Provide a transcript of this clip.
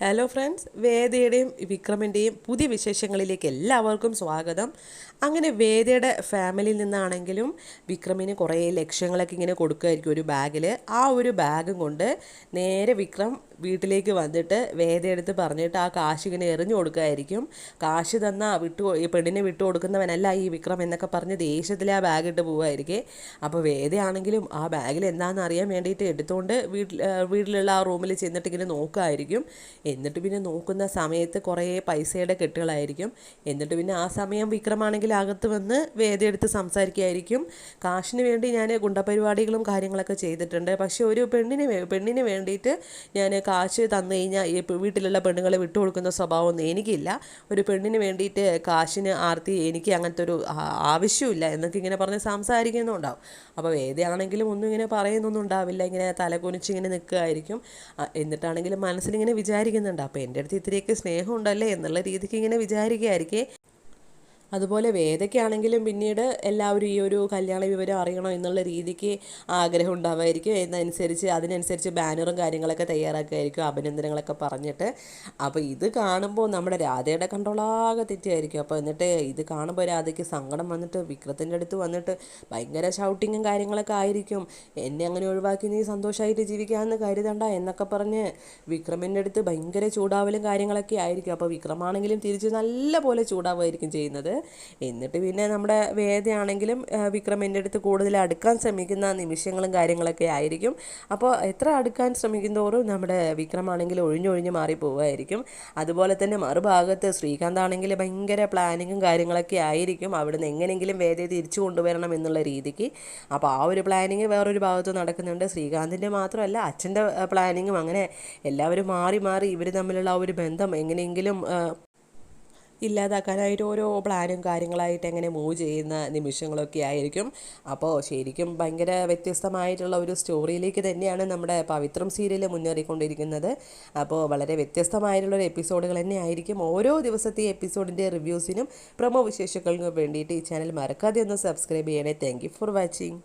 Hello friends വേദയുടെയും വിക്രമിന്റെയും പുതിയ വിശേഷങ്ങളിലേക്ക് എല്ലാവർക്കും സ്വാഗതം. അങ്ങനെ വേദയുടെ ഫാമിലിയിൽ നിന്നാണെങ്കിലും വിക്രമിന് കുറേ ലക്ഷ്യങ്ങളൊക്കെ ഇങ്ങനെ കൊടുക്കുമായിരിക്കും ഒരു ബാഗിൽ ആ ഒരു ബാഗും കൊണ്ട് നേരെ വിക്രം വീട്ടിലേക്ക് വന്നിട്ട് വേദയെടുത്ത് പറഞ്ഞിട്ട് ആ കാശ് ഇങ്ങനെ എറിഞ്ഞു കൊടുക്കുമായിരിക്കും കാശ് തന്ന വിട്ടു ഈ പെണ്ണിനെ വിട്ടു കൊടുക്കുന്നവനല്ല ഈ വിക്രം എന്നൊക്കെ പറഞ്ഞ് ദേഷ്യത്തിൽ ആ ബാഗ് ഇട്ട് പോവുമായിരിക്കും അപ്പോൾ വേദയാണെങ്കിലും ആ ബാഗിൽ എന്താണെന്ന് അറിയാൻ വേണ്ടിയിട്ട് എടുത്തുകൊണ്ട് വീട്ടിൽ വീട്ടിലുള്ള ആ റൂമിൽ ചെന്നിട്ട് ഇങ്ങനെ നോക്കുമായിരിക്കും എന്നിട്ട് പിന്നെ നോക്കുന്ന സമയത്ത് കുറേ പൈസയുടെ കെട്ടുകളായിരിക്കും. എന്നിട്ട് പിന്നെ ആ സമയം വിക്രമാണെങ്കിൽ അകത്ത് വന്ന് വേദയെടുത്ത് സംസാരിക്കുകയായിരിക്കും. കാശിന് വേണ്ടി ഞാൻ ഗുണ്ടപരിപാടികളും കാര്യങ്ങളൊക്കെ ചെയ്തിട്ടുണ്ട്. പക്ഷേ ഒരു പെണ്ണിന് പെണ്ണിന് വേണ്ടിയിട്ട് ഞാൻ കാശ് തന്നു കഴിഞ്ഞാൽ ഈ വീട്ടിലുള്ള പെണ്ണുങ്ങളെ വിട്ടുകൊടുക്കുന്ന സ്വഭാവമൊന്നും എനിക്കില്ല. ഒരു പെണ്ണിന് വേണ്ടിയിട്ട് കാശിന് ആർത്തി എനിക്ക് അങ്ങനത്തെ ഒരു ആവശ്യമില്ല. എന്നൊക്കെ ഇങ്ങനെ പറഞ്ഞ് സംസാരിക്കുന്നുണ്ടാവും അപ്പോൾ വേദയാണെങ്കിലും ഒന്നും ഇങ്ങനെ പറയുന്നൊന്നും ഉണ്ടാവില്ല. ഇങ്ങനെ തലകുനിച്ച് ഇങ്ങനെ നിൽക്കുകയായിരിക്കും. എന്നിട്ടാണെങ്കിലും മനസ്സിലിങ്ങനെ വിചാരിക്കുന്നുണ്ട് അപ്പോൾ എന്റെ അടുത്ത് ഇത്രയൊക്കെ സ്നേഹമുണ്ടല്ലേ എന്നുള്ള രീതിക്ക് ഇങ്ങനെ വിചാരിക്കുകയായിരിക്കേ. അതുപോലെ വേദയ്ക്കാണെങ്കിലും പിന്നീട് എല്ലാവരും ഈ ഒരു കല്യാണ വിവരം അറിയണോ എന്നുള്ള രീതിക്ക് ആഗ്രഹം ഉണ്ടാവുമായിരിക്കും. എന്നനുസരിച്ച് അതിനനുസരിച്ച് ബാനറും കാര്യങ്ങളൊക്കെ തയ്യാറാക്കുമായിരിക്കും അഭിനന്ദനങ്ങളൊക്കെ പറഞ്ഞിട്ട്. അപ്പോൾ ഇത് കാണുമ്പോൾ നമ്മുടെ രാധയുടെ കണ്ടോളാകെ തെറ്റിയായിരിക്കും. അപ്പോൾ എന്നിട്ട് ഇത് കാണുമ്പോൾ രാധയ്ക്ക് സങ്കടം വന്നിട്ട് വിക്രത്തിന്റെ അടുത്ത് വന്നിട്ട് ഭയങ്കര ഷൗട്ടിങ്ങും കാര്യങ്ങളൊക്കെ ആയിരിക്കും. എന്നെ അങ്ങനെ ഒഴിവാക്കി നീ സന്തോഷമായിട്ട് ജീവിക്കാമെന്ന് കരുതണ്ട എന്നൊക്കെ പറഞ്ഞ് വിക്രമിന്റെ അടുത്ത് ഭയങ്കര ചൂടാവലും കാര്യങ്ങളൊക്കെ ആയിരിക്കും. അപ്പോൾ വിക്രമാണെങ്കിലും തിരിച്ച് നല്ല പോലെ ചൂടാവുമായിരിക്കും ചെയ്യുന്നത്. എന്നിട്ട് പിന്നെ നമ്മുടെ വേദയാണെങ്കിലും വിക്രം എന്റെ അടുത്ത് കൂടുതൽ അടുക്കാൻ ശ്രമിക്കുന്ന നിമിഷങ്ങളും കാര്യങ്ങളൊക്കെ ആയിരിക്കും. അപ്പോൾ എത്ര അടുക്കാൻ ശ്രമിക്കുന്നതോറും നമ്മുടെ വിക്രമാണെങ്കിൽ ഒഴിഞ്ഞൊഴിഞ്ഞ് മാറി പോവുമായിരിക്കും. അതുപോലെ തന്നെ മറുഭാഗത്ത് ശ്രീകാന്ത് ആണെങ്കിൽ ഭയങ്കര പ്ലാനിങ്ങും കാര്യങ്ങളൊക്കെ ആയിരിക്കും. അവിടുന്ന് എങ്ങനെയെങ്കിലും വേദയെ തിരിച്ചു കൊണ്ടുവരണം എന്നുള്ള രീതിക്ക്. അപ്പോൾ ആ ഒരു പ്ലാനിങ് വേറൊരു ഭാഗത്ത് നടക്കുന്നുണ്ട്. ശ്രീകാന്തിന്റെ മാത്രമല്ല അച്ഛന്റെ പ്ലാനിങ്ങും അങ്ങനെ എല്ലാവരും മാറി മാറി ഇവർ തമ്മിലുള്ള ആ ഒരു ബന്ധം എങ്ങനെയെങ്കിലും ഇല്ലാതാക്കാനായിട്ട് ഓരോ പ്ലാനും കാര്യങ്ങളായിട്ട് എങ്ങനെ മൂവ് ചെയ്യുന്ന നിമിഷങ്ങളൊക്കെ ആയിരിക്കും. അപ്പോൾ ശരിക്കും ഭയങ്കര വ്യത്യസ്തമായിട്ടുള്ള ഒരു സ്റ്റോറിയിലേക്ക് തന്നെയാണ് നമ്മുടെ പവിത്രം സീരിയൽ മുന്നേറിക്കൊണ്ടിരിക്കുന്നത്. അപ്പോൾ വളരെ വ്യത്യസ്തമായിട്ടുള്ളൊരു എപ്പിസോഡുകൾ തന്നെ ആയിരിക്കും ഓരോ ദിവസത്തെ എപ്പിസോഡിന്റെ റിവ്യൂസിനും പ്രൊമോ വിശേഷങ്ങൾക്കും വേണ്ടിയിട്ട് ഈ ചാനൽ മറക്കാതെ ഒന്ന് സബ്സ്ക്രൈബ് ചെയ്യണേ. Thank for watching